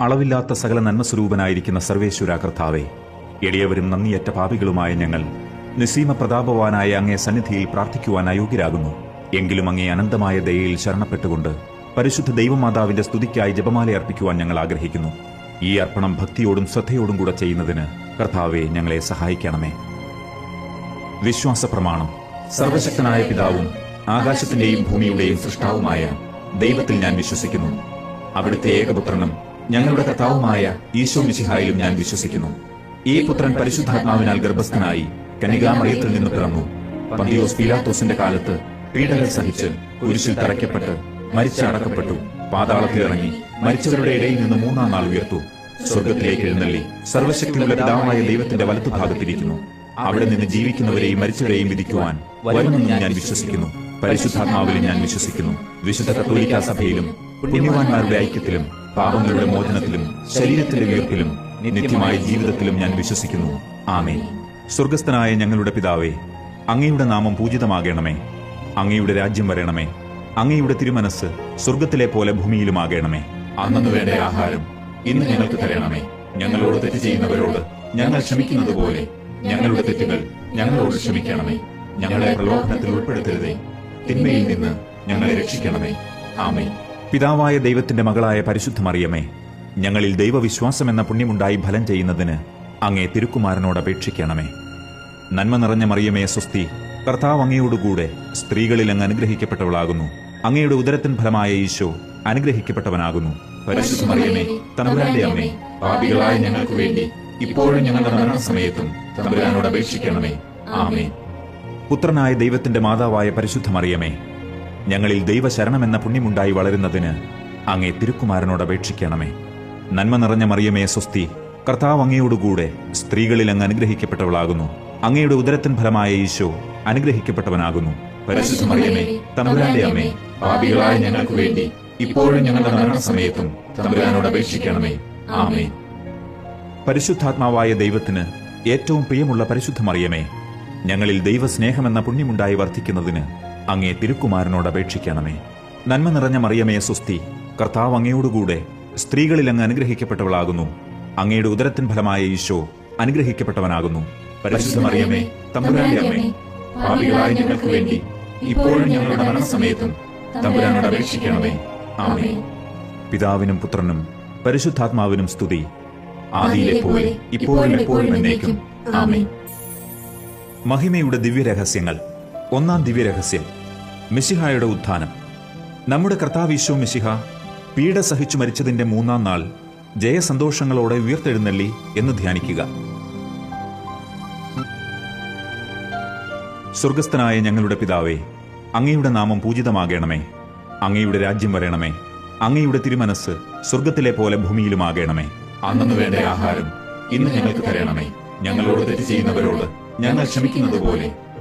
അളവില്ലാത്ത സകല നന്മസ്വരൂപനായിരിക്കുന്ന സർവേശ്വര കർത്താവെ എളിയവരും നന്ദിയറ്റ പാപികളുമായ ഞങ്ങൾ നിസീമ പ്രതാപവാനായ അങ്ങേ സന്നിധിയിൽ പ്രാർത്ഥിക്കുവാൻ അയോഗ്യരാകുന്നു. എങ്കിലും അങ്ങേ അനന്തമായ ദയയിൽ ശരണപ്പെട്ടുകൊണ്ട് പരിശുദ്ധ ദൈവമാതാവിന്റെ സ്തുതിക്കായി ജപമാല അർപ്പിക്കുവാൻ ഞങ്ങൾ ആഗ്രഹിക്കുന്നു. ഈ അർപ്പണം ഭക്തിയോടും ശ്രദ്ധയോടും കൂടെ ചെയ്യുന്നതിന് കർത്താവെ ഞങ്ങളെ സഹായിക്കണമേ. വിശ്വാസ പ്രമാണം സർവശക്തനായ പിതാവും ആകാശത്തിന്റെയും ഭൂമിയുടെയും സൃഷ്ടാവുമായ ദൈവത്തിൽ ഞാൻ വിശ്വസിക്കുന്നു. അവിടുത്തെ ഏകപുത്രനും ഞങ്ങളുടെ കർത്താവുമായ ഈശോ മിശിഹായിലും ഞാൻ വിശ്വസിക്കുന്നു. ഈ പുത്രൻ പരിശുദ്ധാത്മാവിനാൽ ഗർഭസ്ഥനായി കനികാമറിയത്തിൽ നിന്ന് പിറന്നു. പന്തിയോസ് പീലാത്തോസിന്റെ കാലത്ത് പീഡകൾ സഹിച്ച് കുരിശിൽ തറയ്ക്കപ്പെട്ട് മരിച്ചടക്കപ്പെട്ടു പാതാളത്തിൽ ഇറങ്ങി മരിച്ചവരുടെ ഇടയിൽ നിന്ന് മൂന്നാം നാൾ ഉയർത്തു. സ്വർഗത്തിലേക്ക് എഴുന്നള്ളി സർവശക്തിയുള്ള പിതാവായ ദൈവത്തിന്റെ വലത്തുഭാഗത്തിരിക്കുന്നു അവിടെ നിന്ന് ജീവിക്കുന്നവരെയും മരിച്ചവരെയും വിധിക്കുവാൻ വരുമെന്ന് ഞാൻ വിശ്വസിക്കുന്നു. പരിശുദ്ധാത്മാവിലും ഞാൻ വിശ്വസിക്കുന്നു. വിശുദ്ധ കത്തോലിക്കാ സഭയിലും പുണ്യവാന്മാരുടെ ഐക്യത്തിലും പാപങ്ങളുടെ മോചനത്തിലും ശരീരത്തിന്റെ ഉയർപ്പിലും നിത്യമായ ജീവിതത്തിലും ഞാൻ വിശ്വസിക്കുന്നു. ആമേ സ്വർഗസ്ഥനായ ഞങ്ങളുടെ പിതാവേ അങ്ങയുടെ നാമം പൂജിതമാകണമേ. അങ്ങയുടെ രാജ്യം വരണമേ. അങ്ങയുടെ തിരുമനസ് സ്വർഗത്തിലെ പോലെ ഭൂമിയിലുമാകണമേ. അന്നു വേണ്ട ആഹാരം ഇന്ന് ഞങ്ങൾക്ക് തരണമേ. ഞങ്ങളോട് തെറ്റ് ചെയ്യുന്നവരോട് ഞങ്ങൾ ക്ഷമിക്കുന്നത് പോലെ ഞങ്ങളുടെ തെറ്റുകൾ ഞങ്ങളോട് ക്ഷമിക്കണമേ. ഞങ്ങളെ പ്രലോഭനത്തിൽ ഉൾപ്പെടുത്തരുതേ. തിന്മയിൽ നിന്ന് ഞങ്ങളെ രക്ഷിക്കണമേ. ആമേ പിതാവായ ദൈവത്തിന്റെ മകളായ പരിശുദ്ധമറിയമേ ഞങ്ങളിൽ ദൈവവിശ്വാസം എന്ന പുണ്യമുണ്ടായി ഫലം ചെയ്യുന്നതിന് അങ്ങേ തിരുക്കുമാരനോട് അപേക്ഷിക്കണമേ. നന്മ നിറഞ്ഞ മറിയമേ സ്വസ്തി കർത്താവ് അങ്ങയോടുകൂടെ സ്ത്രീകളിൽ അങ്ങ് അനുഗ്രഹിക്കപ്പെട്ടവളാകുന്നു. അങ്ങയുടെ ഉദരത്തിൻ ഫലമായ ഈശോ അനുഗ്രഹിക്കപ്പെട്ടവനാകുന്നു. തമ്പുരാന്റെ അമ്മേ പാപികളായ ഞങ്ങൾക്ക് വേണ്ടി ഇപ്പോഴും ഞങ്ങളുടെ മരണസമയത്തും തമ്പുരാനോട് അപേക്ഷിക്കണമേ. ആമേ പുത്രനായ ദൈവത്തിന്റെ മാതാവായ പരിശുദ്ധ മറിയമേ ഞങ്ങളിൽ ദൈവശരണമെന്ന പുണ്യമുണ്ടായി വളരുന്നതിന് അങ്ങേ തിരുക്കുമാരനോട് അപേക്ഷിക്കണമേ. നന്മ നിറഞ്ഞ മറിയമേ സ്വസ്തി കർത്താവ് അങ്ങയോടുകൂടെ സ്ത്രീകളിൽ അങ്ങ് അനുഗ്രഹിക്കപ്പെട്ടവളാകുന്നു. അങ്ങയുടെ ഉദരത്തിൻ ഫലമായ ഈശോ അനുഗ്രഹിക്കപ്പെട്ടവനാകുന്നു. പരിശുദ്ധ മറിയമേ തമ്പുരാന്റെ അമ്മേ പാപികളായ ഞങ്ങൾക്ക് വേണ്ടി ഇപ്പോഴും ഞങ്ങളുടെ മരണസമയത്തും തമ്പുരാനോട് അപേക്ഷിക്കണമേ. ആമേ പരിശുദ്ധാത്മാവായ ദൈവത്തിന് ഏറ്റവും പ്രിയമുള്ള പരിശുദ്ധ മറിയമേ ഞങ്ങളിൽ ദൈവസ്നേഹമെന്ന പുണ്യമുണ്ടായി വർദ്ധിക്കുന്നതിന് അങ്ങേ തിരുക്കുമാരനോട് അപേക്ഷിക്കണമേ. നന്മ നിറഞ്ഞ മറിയമേ സുസ്തി കർത്താവ് അങ്ങയോടുകൂടെ സ്ത്രീകളിൽ അങ്ങ് അനുഗ്രഹിക്കപ്പെട്ടവളാകുന്നു. അങ്ങയുടെ ഉദരത്തിൻ ഫലമായ ഈശോ അനുഗ്രഹിക്കപ്പെട്ടവനാകുന്നു. പരിശുദ്ധ മറിയമേ തമ്പുരാന്റെ അമ്മേ പാപികളായ ഞങ്ങൾക്ക് വേണ്ടി ഇപ്പോഴും ഞങ്ങളുടെ മരണസമയത്തും തമ്പുരാനോട് അപേക്ഷിക്കണമേ. ആമേ പിതാവിനും പുത്രനും പരിശുദ്ധാത്മാവിനും സ്തുതി. ആദിയിലെ ഇപ്പോഴും എപ്പോഴും എന്നേക്കും. ആമേ മഹിമയുടെ ദിവ്യരഹസ്യങ്ങൾ. ഒന്നാം ദിവ്യരഹസ്യം. മിശിഹായുടെ ഉത്ഥാനം. നമ്മുടെ കർത്താവീശോ മിശിഹ പീഡ സഹിച്ചു മരിച്ചതിന്റെ മൂന്നാം നാൾ ജയസന്തോഷങ്ങളോടെ ഉയർത്തെഴുന്നള്ളി എന്ന് ധ്യാനിക്കുക. സ്വർഗസ്ഥനായ ഞങ്ങളുടെ പിതാവേ അങ്ങയുടെ നാമം പൂജിതമാകണമേ. അങ്ങയുടെ രാജ്യം വരണമേ. അങ്ങയുടെ തിരുമനസ് സ്വർഗത്തിലെ പോലെ ഭൂമിയിലുമാകണമേ. അന്നു വേണ്ട ആഹാരം ഇന്ന് ഞങ്ങൾക്ക് തരണമേ. ഞങ്ങളോട് തെറ്റ് ചെയ്യുന്നവരോട് ഞങ്ങൾ ക്ഷമിക്കുന്നത് പോലെ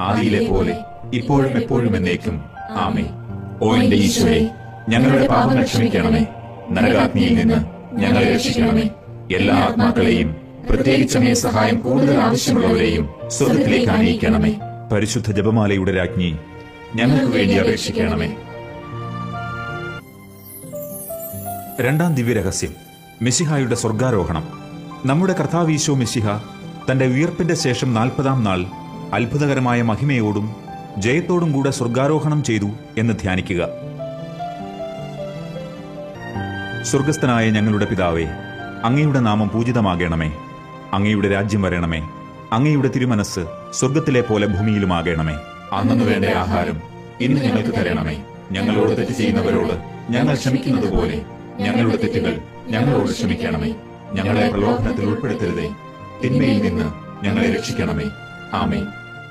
ആദിയിലെ പോലെ ഇപ്പോഴും എപ്പോഴും എന്നേക്കും. ആമേ ഓ എന്റെ ഈശോയെ ഞങ്ങളുടെ പാപങ്ങൾ ക്ഷമിക്കണമേ. നരകാഗ്നിയിൽ നിന്ന് ഞങ്ങളെ രക്ഷിക്കണമേ. എല്ലാ ആത്മാക്കളെയും പ്രത്യേകിച്ചമേ സഹായം കൂടുതൽ ആവശ്യമുള്ളവരെയും സ്വർഗത്തിലേക്ക് അണിയിക്കണമേ പരിശുദ്ധ ജപമാലയുടെ രാജ്ഞി ഞങ്ങൾക്ക് വേണ്ടി അപേക്ഷിക്കണമേ. രണ്ടാം ദിവ്യരഹസ്യം. മെസ്സിഹായുടെ സ്വർഗാരോഹണം നമ്മുടെ കർത്താവീശോ മെസ്സിഹ തന്റെ ഉയർപ്പിന്റെ ശേഷം നാൽപ്പതാം നാൾ അത്ഭുതകരമായ മഹിമയോടും ജയത്തോടും കൂടെ സ്വർഗാരോഹണം ചെയ്തു എന്ന് ധ്യാനിക്കുക. സ്വർഗസ്ഥനായ ഞങ്ങളുടെ പിതാവേ അങ്ങയുടെ നാമം പൂജിതമാകണമേ. അങ്ങയുടെ രാജ്യം വരണമേ. അങ്ങയുടെ തിരുമനസ് സ്വർഗത്തിലെ പോലെ ഭൂമിയിലുമാകണമേ. അന്നു വേണ്ട ആഹാരം ഇന്ന് ഞങ്ങൾക്ക് തരണമേ. ഞങ്ങളോട് തെറ്റ് ചെയ്യുന്നവരോട് ഞങ്ങൾ ക്ഷമിക്കുന്നത് പോലെ ഞങ്ങളുടെ തെറ്റുകൾ ഞങ്ങളോട് ക്ഷമിക്കണമേ. ഞങ്ങളെ പ്രലോഭനത്തിൽ ഉൾപ്പെടുത്തരുതേ. തിന്മയിൽ നിന്ന് ഞങ്ങളെ രക്ഷിക്കണമേ. ആമേ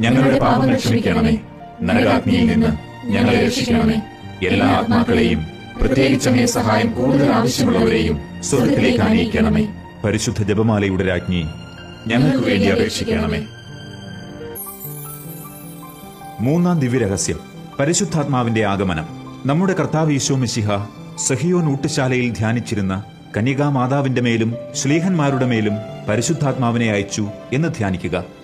ഞങ്ങളുടെ പാപങ്ങൾ ക്ഷമിക്കണമേ. നരകാഗ്നിയിൽ നിന്ന് ഞങ്ങളെ രക്ഷിക്കണമേ. എല്ലാ ആത്മാക്കളെയും പ്രത്യേകിച്ച് അങ്ങേ സഹായം കൂടുതൽ ആവശ്യമുള്ളവരെയും സ്വർഗത്തിലേക്ക് അണിയിക്കണമേ. പരിശുദ്ധ ജപമാലയുടെ രാജ്ഞി ഞങ്ങൾക്ക് വേണ്ടി അപേക്ഷിക്കണമേ. മൂന്നാം ദിവ്യരഹസ്യം. പരിശുദ്ധാത്മാവിന്റെ ആഗമനം. നമ്മുടെ കർത്താവ് ഈശോ മിശിഹ സഹിയോൻ ഊട്ടുശാലയിൽ ധ്യാനിച്ചിരുന്ന കന്യകാ മാതാവിന്റെ മേലും ശ്ലീഹന്മാരുടെ മേലും പരിശുദ്ധാത്മാവിനെ അയച്ചു എന്ന് ധ്യാനിക്കുക.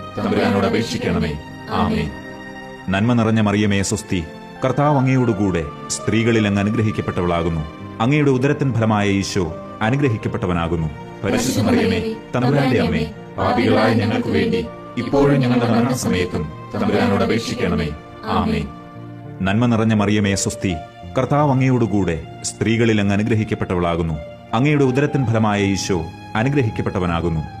തമ്പുരാനോട് അപേക്ഷിക്കണമേ. ആമേ നന്മ നിറഞ്ഞ മറിയമേ സ്വസ്തി കർത്താവ് അങ്ങയോടുകൂടെ സ്ത്രീകളിൽ അങ്ങ് അനുഗ്രഹിക്കപ്പെട്ടവളാകുന്നു. അങ്ങയുടെ ഉദരത്തിൻ ഫലമായ ഈശോ അനുഗ്രഹിക്കപ്പെട്ടവനാകുന്നു. പരിശുദ്ധ മറിയമേ തമ്പുരാന്റെ അമ്മേ പാപികളായ ഞങ്ങൾക്ക് വേണ്ടി ഇപ്പോഴും ഞങ്ങളുടെ മരണസമയത്തും തമ്പുരാനോട് അപേക്ഷിക്കണമേ. ആമേ നന്മ നിറഞ്ഞ മറിയമേ സ്വസ്തി കർത്താവ് അങ്ങയോടുകൂടെ സ്ത്രീകളിൽ അങ്ങ് അനുഗ്രഹിക്കപ്പെട്ടവളാകുന്നു. അങ്ങയുടെ ഉദരത്തിൻ ഫലമായ ഈശോ അനുഗ്രഹിക്കപ്പെട്ടവനാകുന്നു.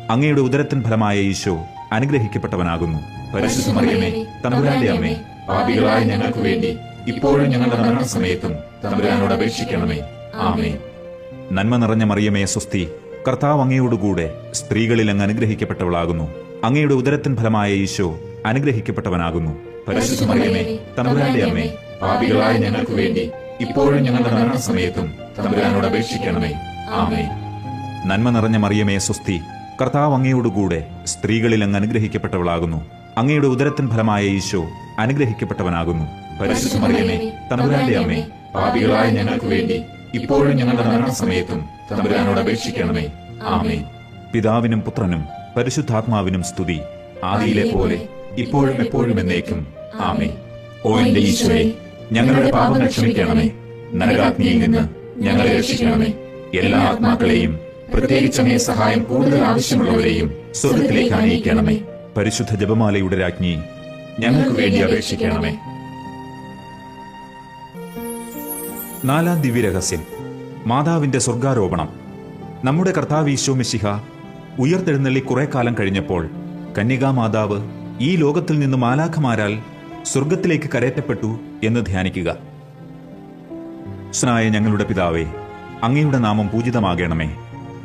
അങ്ങയുടെ ഉദരത്തിൻ ഫലമായ ഈശോ അനുഗ്രഹിക്കപ്പെട്ടവനാകുന്നു. പരിശുദ്ധ മറിയമേ തമ്പുരാന്റെ അമ്മേ പാപികളായ ഞങ്ങൾക്ക് വേണ്ടി ഇപ്പോഴും ഞങ്ങളുടെ മരണസമയത്തും തമ്പുരാനോട് അപേക്ഷിക്കണമേ. ആമേ നന്മ നിറഞ്ഞ മറിയമേ സ്വസ്തി കർത്താവ് അങ്ങയോടുകൂടെ സ്ത്രീകളിൽ അങ്ങ് അനുഗ്രഹിക്കപ്പെട്ടവളാകുന്നു. അങ്ങയുടെ ഉദരത്തിൻ ഫലമായ ഈശോ അനുഗ്രഹിക്കപ്പെട്ടവനാകുന്നു. പരിശുദ്ധ മറിയമേ തമ്പുരാന്റെ അമ്മേ പാപികളായ ഞങ്ങൾക്ക് വേണ്ടി ഇപ്പോഴും ഞങ്ങളുടെ മരണസമയത്തും തമ്പുരാനോട് അപേക്ഷിക്കണമേ. ആമേ നന്മ നിറഞ്ഞ മറിയമേ സ്വസ്തി കർത്താവ് അങ്ങയോടുകൂടെ സ്ത്രീകളിൽ അങ്ങ് അനുഗ്രഹിക്കപ്പെട്ടവളാകുന്നു. അങ്ങയുടെ ഉദരത്തിൻ ഫലമായ ഈശോ അനുഗ്രഹിക്കപ്പെട്ടവനാകുന്നു. പരിശുദ്ധമറിയമേ തമ്പുരാന്റെ അമ്മേ പാപികളായ ഞങ്ങൾക്ക് വേണ്ടി ഇപ്പോഴും ഞങ്ങളുടെ മരണസമയത്തും തമ്പുരാനോട് അപേക്ഷിക്കണമേ. ആമേ പിതാവിനും പുത്രനും പരിശുദ്ധാത്മാവിനും സ്തുതി. ആദിയിലെ പോലെ ഇപ്പോഴും എപ്പോഴും എന്നേക്കും. ആമേ ഓ എന്റെ ഈശോയെ ഞങ്ങളുടെ പാപങ്ങൾ ക്ഷമിക്കണമേ. നരകാഗ്നിയിൽ നിന്ന് ഞങ്ങളെ രക്ഷിക്കണമേ. എല്ലാ ആത്മാക്കളെയും പ്രത്യേകിച്ച് അങ്ങേ സഹായം കൂടുതൽ ആവശ്യമുള്ളവരെയും സ്വർഗത്തിലേക്ക് അനയിക്കണമേ പരിശുദ്ധ ജപമാലയുടെ രാജ്ഞി ഞങ്ങൾക്ക് വേണ്ടി അപേക്ഷിക്കണമേ. നാലാം ദിവ്യരഹസ്യം മാതാവിന്റെ സ്വർഗാരോപണം നമ്മുടെ കർത്താവ് ഈശോ മിശിഹ ഉയർത്തെഴുന്നള്ളി കുറെ കാലം കഴിഞ്ഞപ്പോൾ കന്യകാ മാതാവ് ഈ ലോകത്തിൽ നിന്ന് മാലാഖമാരാൽ സ്വർഗത്തിലേക്ക് കരയറ്റപ്പെട്ടു എന്ന് ധ്യാനിക്കുക. സ്നായ ഞങ്ങളുടെ പിതാവേ അങ്ങയുടെ നാമം പൂജിതമാകണമേ.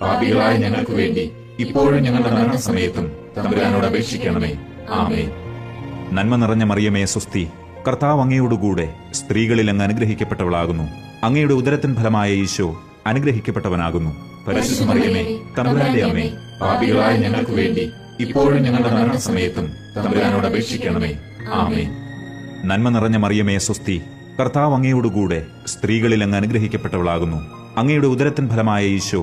പാപികളായ ഞങ്ങൾക്ക് വേണ്ടി ഇപ്പോഴും ഞങ്ങളുടെ മരണസമയത്തും തമ്പുരാനോട് അപേക്ഷിക്കണമേ. ആമേ നന്മ നിറഞ്ഞ മറിയമേ സുസ്തി കർത്താവ് അങ്ങയോടുകൂടെ സ്ത്രീകളിൽ അങ്ങ് അനുഗ്രഹിക്കപ്പെട്ടവളാകുന്നു. അങ്ങയുടെ ഉദരത്തിൻ ഫലമായ ഈശോ അനുഗ്രഹിക്കപ്പെട്ടവനാകുന്നു. തമ്പുരാന്റെ അമ്മേ പാപികളായ ഞങ്ങൾക്ക് വേണ്ടി ഇപ്പോഴും ഞങ്ങളുടെ മരണസമയത്തും തമ്പുരാനോട് അപേക്ഷിക്കണമേ. ആമേ നന്മ നിറഞ്ഞ മറിയമേ സുസ്തി കർത്താവ് അങ്ങയോടുകൂടെ സ്ത്രീകളിൽ അങ്ങ് അനുഗ്രഹിക്കപ്പെട്ടവളാകുന്നു. അങ്ങയുടെ ഉദരത്തിൻ ഫലമായ ഈശോ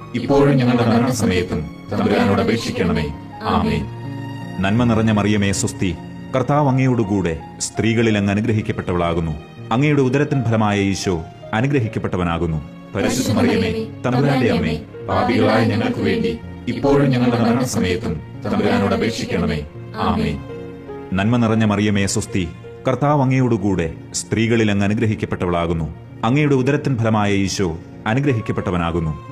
ഇപ്പോഴും ഞങ്ങളുടെ മരണസമയത്തും തമ്പുരാനോട് അപേക്ഷിക്കണമേ. ആമേ നന്മ നിറഞ്ഞ മറിയമേ സുസ്തി കർത്താവ് അങ്ങയോടുകൂടെ സ്ത്രീകളിൽ അങ്ങ് അനുഗ്രഹിക്കപ്പെട്ടവളാകുന്നു. അങ്ങയുടെ ഉദരത്തിൻ ഫലമായ ഈശോ അനുഗ്രഹിക്കപ്പെട്ടവനാകുന്നു. തമ്പുരാന്റെ അമ്മേ പാപികളായ ഞങ്ങൾക്ക് വേണ്ടി ഇപ്പോഴും ഞങ്ങളുടെ മരണസമയത്തും തമ്പുരാനോട് അപേക്ഷിക്കണമേ. ആമേ നന്മ നിറഞ്ഞ മറിയമേ സുസ്തി കർത്താവ് അങ്ങയോടുകൂടെ സ്ത്രീകളിൽ അങ്ങ് അനുഗ്രഹിക്കപ്പെട്ടവളാകുന്നു. അങ്ങയുടെ ഉദരത്തിൻ ഫലമായ ഈശോ അനുഗ്രഹിക്കപ്പെട്ടവനാകുന്നു.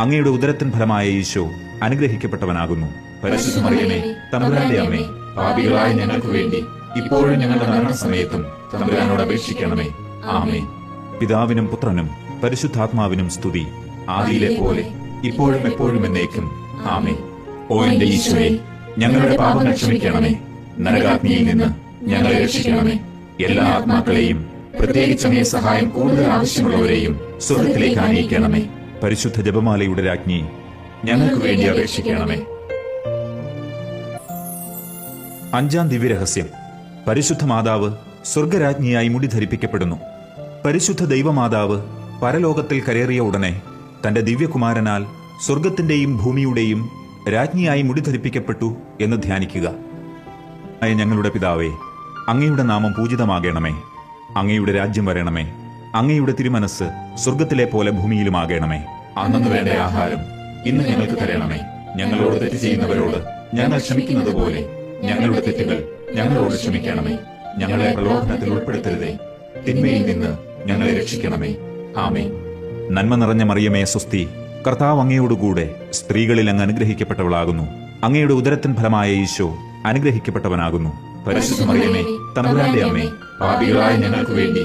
അങ്ങയുടെ ഉദരത്തിൻ ഫലമായ ഈശോ അനുഗ്രഹിക്കപ്പെട്ടവനാകുന്നു. തമ്പുരാന്റെ അമ്മേ പാപികളായ ഞങ്ങൾക്ക് വേണ്ടി ഇപ്പോഴും ഞങ്ങളുടെ മരണസമയത്തും തമ്പുരാനോട് അപേക്ഷിക്കണമേ. ആമേ പിതാവിനും പുത്രനും പരിശുദ്ധാത്മാവിനും സ്തുതി. ആദിയിലെ പോലെ ഇപ്പോഴും എപ്പോഴും എന്നേക്കും. ആമേ ഓ എന്റെ ഈശോയെ ഞങ്ങളുടെ പാപങ്ങൾ ക്ഷമിക്കണമേ. നരകാഗ്നിയിൽ നിന്ന് ഞങ്ങളെ രക്ഷിക്കണമേ. എല്ലാ ആത്മാക്കളെയും പ്രത്യേകിച്ച് അങ്ങേ സഹായം കൂടുതൽ ആവശ്യമുള്ളവരെയും സ്വർഗത്തിലേക്ക് ആനയിക്കണമേ. പരിശുദ്ധ ജപമാലയുടെ രാജ്ഞി ഞങ്ങൾക്ക് വേണ്ടി അപേക്ഷിക്കണമേ. അഞ്ചാം ദിവ്യരഹസ്യം. പരിശുദ്ധ മാതാവ് സ്വർഗരാജ്ഞിയായി മുടി ധരിപ്പിക്കപ്പെടുന്നു പരിശുദ്ധ ദൈവമാതാവ് പരലോകത്തിൽ കരേറിയ ഉടനെ തന്റെ ദിവ്യകുമാരനാൽ സ്വർഗത്തിന്റെയും ഭൂമിയുടെയും രാജ്ഞിയായി മുടി ധരിപ്പിക്കപ്പെട്ടു എന്ന് ധ്യാനിക്കുക. ഞങ്ങളുടെ പിതാവേ അങ്ങയുടെ നാമം പൂജിതമാകണമേ. അങ്ങയുടെ രാജ്യം വരണമേ. അങ്ങയുടെ തിരുമനസ് സ്വർഗത്തിലെ പോലെ ഭൂമിയിലുമാകണമേ. അന്നു വേണ്ട ആഹാരം ഇന്ന് ഞങ്ങൾക്ക് തരണമേ. ഞങ്ങളോട് തെറ്റ് ചെയ്യുന്നവരോട് ഞങ്ങൾ ക്ഷമിക്കുന്നത് പോലെ ഞങ്ങളുടെ തെറ്റുകൾ ഞങ്ങളോട് ക്ഷമിക്കണമേ. ഞങ്ങളെ പ്രലോഭനത്തിൽ ഉൾപ്പെടുത്തരുതേ. തിന്മയിൽ നിന്ന് ഞങ്ങളെ രക്ഷിക്കണമേ. ആമേ നന്മ നിറഞ്ഞ മറിയമേ സ്വസ്തി കർത്താവ് അങ്ങയോടുകൂടെ സ്ത്രീകളിൽ അങ്ങ് അനുഗ്രഹിക്കപ്പെട്ടവളാകുന്നു. അങ്ങയുടെ ഉദരത്തിൻ ഫലമായ ഈശോ അനുഗ്രഹിക്കപ്പെട്ടവനാകുന്നു. പരിശുദ്ധ മറിയമേ തമ്പുരാന്റെ അമ്മേ പാപികളായ ഞങ്ങൾക്ക് വേണ്ടി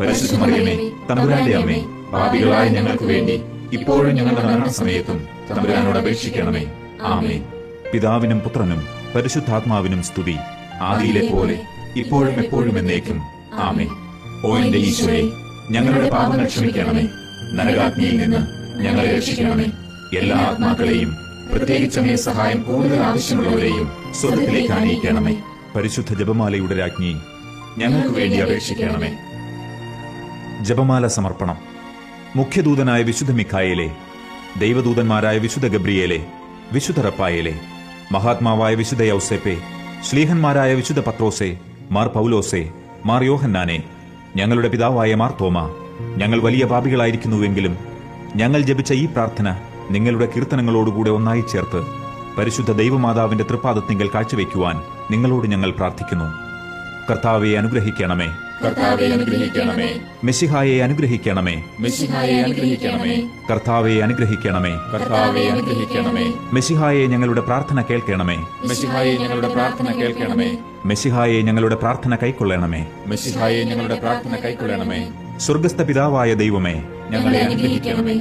പരിശുദ്ധ മറിയമേ തമ്പുരാന്റെ അമ്മേ പാപികളായ ഞങ്ങൾക്ക് വേണ്ടി ഇപ്പോഴും ഞങ്ങളുടെ മരണസമയത്തും തമ്പുരാനോട് അപേക്ഷിക്കണമേ. ആമേ പിതാവിനും പുത്രനും പരിശുദ്ധാത്മാവിനും സ്തുതി. ആദിയിലെ പോലെ ഇപ്പോഴും എപ്പോഴും എന്നേക്കും. ആമേ ഓ എന്റെ ഈശോയെ ഞങ്ങളുടെ പാപങ്ങൾ ക്ഷമിക്കണമേ. നരകാഗ്നിയിൽ നിന്ന് ഞങ്ങളെ രക്ഷിക്കണമേ. എല്ലാ ആത്മാക്കളെയും പ്രത്യേകിച്ച് അങ്ങേ സഹായം കൂടുതൽ ആവശ്യമുള്ളവരെയും സ്വർഗത്തിലേക്ക് ആനയിക്കണമേ പരിശുദ്ധ ജപമാലയുടെ രാജ്ഞി ഞങ്ങൾക്ക് വേണ്ടി അപേക്ഷിക്കണമേ. ജപമാല സമർപ്പണം. മുഖ്യദൂതനായ വിശുദ്ധ മിഖായേലെ ദൈവദൂതന്മാരായ വിശുദ്ധ ഗബ്രിയേലെ വിശുദ്ധ റപ്പായേലെ മഹാത്മാവായ വിശുദ്ധ യൗസേപ്പെ ശ്ലീഹന്മാരായ വിശുദ്ധ പത്രോസെ മാർ പൗലോസെ മാർ യോഹന്നാനെ ഞങ്ങളുടെ പിതാവായ മാർ തോമ ഞങ്ങൾ വലിയ പാപികളായിരിക്കുന്നുവെങ്കിലും ഞങ്ങൾ ജപിച്ച ഈ പ്രാർത്ഥന നിങ്ങളുടെ കീർത്തനങ്ങളോടുകൂടെ ഒന്നായി ചേർത്ത് പരിശുദ്ധ ദൈവമാതാവിന്റെ തൃപ്പാദത്തിങ്കൽ കാഴ്ചവെക്കുവാൻ നിങ്ങളോട് ഞങ്ങൾ പ്രാർത്ഥിക്കുന്നു. കർത്താവെ അനുഗ്രഹിക്കണമേ. കർത്താവെ അനുഗ്രഹിക്കണമേ. മെസ്സിഹായെ അനുഗ്രഹിക്കണമേ. മെസ്സിഹായെ അനുഗ്രഹിക്കണമേ. കർത്താവെ അനുഗ്രഹിക്കണമേ. കർത്താവെ അനുഗ്രഹിക്കണമേ. മെസ്സിഹായെ ഞങ്ങളുടെ പ്രാർത്ഥന കേൾക്കണമേ. മെസ്സിഹായെ ഞങ്ങളുടെ പ്രാർത്ഥന കേൾക്കണമേ. മെസ്സിഹായെ ഞങ്ങളുടെ പ്രാർത്ഥന കൈക്കൊള്ളണമേ. മെസ്സിഹായെ ഞങ്ങളുടെ പ്രാർത്ഥന കൈക്കൊള്ളണമേ. സ്വർഗസ്ഥ പിതാവായ ദൈവമേ ഞങ്ങളെ അനുഗ്രഹിക്കണമേ.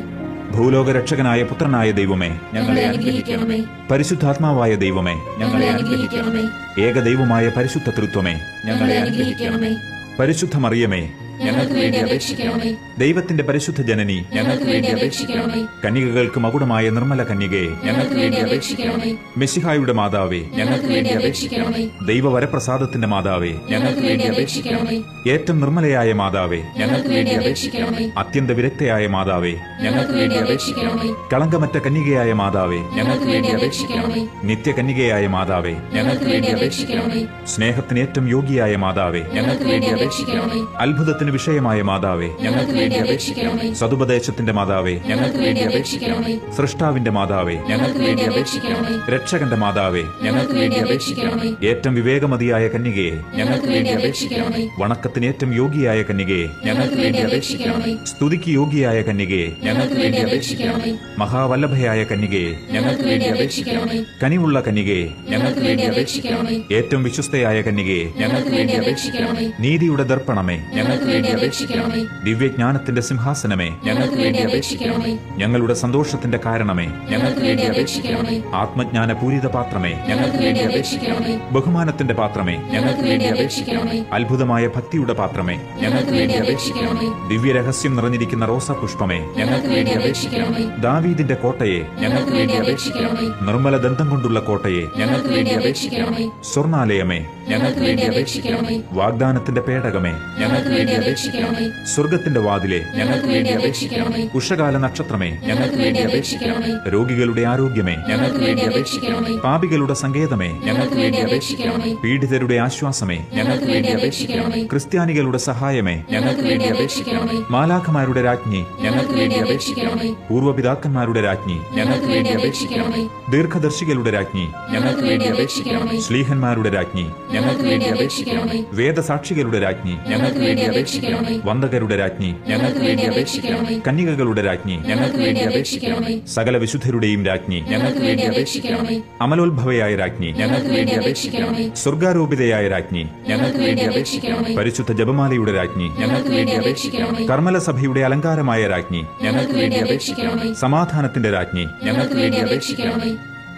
ഭൂലോക രക്ഷകനായ പുത്രനായ ദൈവമേ ഞങ്ങളെ അനുഗ്രഹിക്കണമേ. പരിശുദ്ധാത്മാവായ ദൈവമേ ഞങ്ങളെ അനുഗ്രഹിക്കണമേ. ഏകദൈവമായ പരിശുദ്ധ തൃത്വമേ ഞങ്ങളെ അനുഗ്രഹിക്കണമേ. പരിശുദ്ധ മറിയമേ ഞങ്ങൾക്ക് വേണ്ടി അപേക്ഷിക്കണമേ ദൈവത്തിന്റെ പരിശുദ്ധ ജനനി ഞങ്ങൾക്ക് വേണ്ടി അപേക്ഷിക്കണമേ കന്യകകൾക്ക് മകുടമായ നിർമ്മല കന്യകയെ ഞങ്ങൾക്ക് വേണ്ടി അപേക്ഷിക്കണമേ മെസ്സിഹായുടെ മാതാവേ ഞങ്ങൾക്ക് വേണ്ടി അപേക്ഷിക്കണമേ ദൈവവരപ്രസാദത്തിന്റെ മാതാവേ ഞങ്ങൾക്ക് വേണ്ടി അപേക്ഷിക്കണമേ ഏറ്റവും നിർമ്മലയായ മാതാവേ ഞങ്ങൾക്ക് വേണ്ടി അപേക്ഷിക്കണമേ അത്യന്ത വിരക്തയായ മാതാവേ ഞങ്ങൾക്ക് വേണ്ടി അപേക്ഷിക്കണമേ കളങ്കമറ്റ കന്യകയായ മാതാവേ ഞങ്ങൾക്ക് വേണ്ടി അപേക്ഷിക്കണമേ നിത്യകന്യകയായ മാതാവേ ഞങ്ങൾക്ക് വേണ്ടി അപേക്ഷിക്കണമേ സ്നേഹത്തിന് ഏറ്റവും യോഗ്യയായ മാതാവേ ഞങ്ങൾക്ക് വേണ്ടി അപേക്ഷിക്കണമേ അത്ഭുതത്തിന് വിഷയമായ മാതാവേ ഞങ്ങൾക്ക് വേണ്ടി അപേക്ഷിക്കണമേ സതുപദേശത്തിന്റെ മാതാവേ ഞങ്ങൾക്ക് വേണ്ടി അപേക്ഷിക്കണമേ സൃഷ്ടാവിന്റെ മാതാവേ ഞങ്ങൾക്ക് വേണ്ടി അപേക്ഷിക്കണമേ രക്ഷകന്റെ മാതാവേ ഞങ്ങൾക്ക് വേണ്ടി അപേക്ഷിക്കണമേ ഏറ്റവും വിവേകമതിയായ കന്യകയെ ഞങ്ങൾക്ക് വേണ്ടി അപേക്ഷിക്കണമേ വണക്കത്തിന് ഏറ്റവും യോഗിയായ കന്യകയെ ഞങ്ങൾക്ക് വേണ്ടി അപേക്ഷിക്കണമേ സ്തുതിക്ക് യോഗിയായ കന്യകയെ ഞങ്ങൾക്ക് വേണ്ടി അപേക്ഷിക്കണമേ മഹാവല്ലഭയായ കന്യകയെ ഞങ്ങൾക്ക് വേണ്ടി അപേക്ഷിക്കണമേ കനിവുള്ള കന്യകയെ ഞങ്ങൾക്ക് വേണ്ടി അപേക്ഷിക്കണമേ ഏറ്റവും വിശ്വസ്തയായ കന്യകയെ ഞങ്ങൾക്ക് വേണ്ടി അപേക്ഷിക്കണമേ നീതിയുടെ ദർപ്പണമേ ഞങ്ങൾക്ക് വേണ്ടി അപേക്ഷിക്കണമേ. ദിവ്യജ്ഞാനത്തിന്റെ സിംഹാസനമേ ഞങ്ങൾക്ക് വേണ്ടി അപേക്ഷിക്കണമേ. ഞങ്ങളുടെ സന്തോഷത്തിന്റെ കാരണമേ ഞങ്ങൾക്ക് വേണ്ടി അപേക്ഷിക്കണമേ. ആത്മജ്ഞാന പൂരിത പാത്രമേ ഞങ്ങൾക്ക് വേണ്ടി അപേക്ഷിക്കണമേ. ബഹുമാനത്തിന്റെ പാത്രമേ ഞങ്ങൾക്ക് വേണ്ടി അപേക്ഷിക്കണമേ. അത്ഭുതമായ ഭക്തിയുടെ പാത്രമേ ഞങ്ങൾക്ക് വേണ്ടി അപേക്ഷിക്കണമേ. ദിവ്യരഹസ്യം നിറഞ്ഞിരിക്കുന്ന റോസാ പുഷ്പമേ ഞങ്ങൾക്ക് വേണ്ടി അപേക്ഷിക്കണമേ. ദാവീദിന്റെ കോട്ടയെ ഞങ്ങൾക്ക് വേണ്ടി അപേക്ഷിക്കണമേ. നിർമ്മല ദന്തം കൊണ്ടുള്ള കോട്ടയെ ഞങ്ങൾക്ക് വേണ്ടി അപേക്ഷിക്കണമേ. സ്വർണാലയമേ ഞങ്ങൾക്ക് വേണ്ടി അപേക്ഷിക്കണമേ വാഗ്ദാനത്തിന്റെ പേടകമേ ഞങ്ങൾക്ക് വേണ്ടി അപേക്ഷിക്കണമേ സ്വർഗത്തിന്റെ വാതിലെ ഞങ്ങൾക്ക് വേണ്ടി അപേക്ഷിക്കണമേ ഉഷകാല നക്ഷത്രമേ ഞങ്ങൾക്ക് വേണ്ടി അപേക്ഷിക്കണമേ രോഗികളുടെ ആരോഗ്യമേ ഞങ്ങൾക്ക് വേണ്ടി അപേക്ഷിക്കണമേ പാപികളുടെ സങ്കേതമേ ഞങ്ങൾക്ക് വേണ്ടി അപേക്ഷിക്കണമേ പീഡിതരുടെ ആശ്വാസമേ ഞങ്ങൾക്ക് വേണ്ടി അപേക്ഷിക്കണമേ ക്രിസ്ത്യാനികളുടെ സഹായമേ ഞങ്ങൾക്ക് വേണ്ടി അപേക്ഷിക്കണമേ മാലാഖമാരുടെ രാജ്ഞി ഞങ്ങൾക്ക് വേണ്ടി അപേക്ഷിക്കണമേ പൂർവപിതാക്കന്മാരുടെ രാജ്ഞി ഞങ്ങൾക്ക് വേണ്ടി അപേക്ഷിക്കണമേ ദീർഘദർശികളുടെ രാജ്ഞി ഞങ്ങൾക്ക് വേണ്ടി അപേക്ഷിക്കണമേ ശ്ലീഹന്മാരുടെ രാജ്ഞി ഞങ്ങൾക്ക് വേണ്ടി അപേക്ഷിക്കണമേ വേദസാക്ഷികളുടെ രാജ്ഞി ഞങ്ങൾക്ക് വേണ്ടി അപേക്ഷിക്കണമേ വന്ദകരുടെ രാജ്ഞി ഞങ്ങൾക്ക് വേണ്ടി അപേക്ഷിക്കണമേ കന്യകകളുടെ രാജ്ഞി ഞങ്ങൾക്ക് വേണ്ടി അപേക്ഷിക്കണമേ സകല വിശുദ്ധരുടെയും രാജ്ഞി ഞങ്ങൾക്ക് വേണ്ടി അപേക്ഷിക്കണമേ അമലോത്ഭവയായ രാജ്ഞി ഞങ്ങൾക്ക് വേണ്ടി അപേക്ഷിക്കണമേ സ്വർഗാരോപിതയായ രാജ്ഞി ഞങ്ങൾക്ക് വേണ്ടി അപേക്ഷിക്കണമേ പരിശുദ്ധ ജപമാലയുടെ രാജ്ഞി ഞങ്ങൾക്ക് വേണ്ടി അപേക്ഷിക്കണമേ കർമ്മല സഭയുടെ അലങ്കാരമായ രാജ്ഞി ഞങ്ങൾക്ക് വേണ്ടി അപേക്ഷിക്കണമേ സമാധാനത്തിന്റെ രാജ്ഞി ഞങ്ങൾക്ക് വേണ്ടി അപേക്ഷിക്കണമേ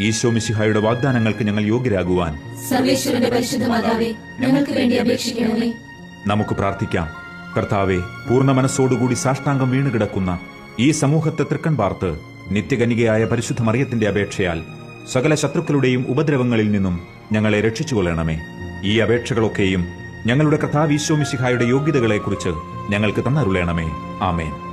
ഈശോ മിശിഹായുടെ വാഗ്ദാനങ്ങൾക്ക് ഞങ്ങൾ യോഗ്യരാകുവാൻ സർവേശ്വരന്റെ പരിശുദ്ധ മാതാവേ ഞങ്ങൾക്ക് വേണ്ടി അപേക്ഷിക്കണമേ. നമുക്ക് പ്രാർത്ഥിക്കാം. കർത്താവെ പൂർണ മനസ്സോടുകൂടി സാഷ്ടാംഗം വീണുകിടക്കുന്ന ഈ സമൂഹത്തെ തൃക്കൺ പാർത്ത് നിത്യകനികയായ പരിശുദ്ധ മറിയത്തിന്റെ അപേക്ഷയാൽ സകല ശത്രുക്കളുടെയും ഉപദ്രവങ്ങളിൽ നിന്നും ഞങ്ങളെ രക്ഷിച്ചുകൊള്ളണമേ. ഈ അപേക്ഷകളൊക്കെയും ഞങ്ങളുടെ കർത്താവ് ഈശോ മിശിഹായുടെ യോഗ്യതകളെക്കുറിച്ച് ഞങ്ങൾക്ക് തന്നരുളേണമേ. ആമേൻ.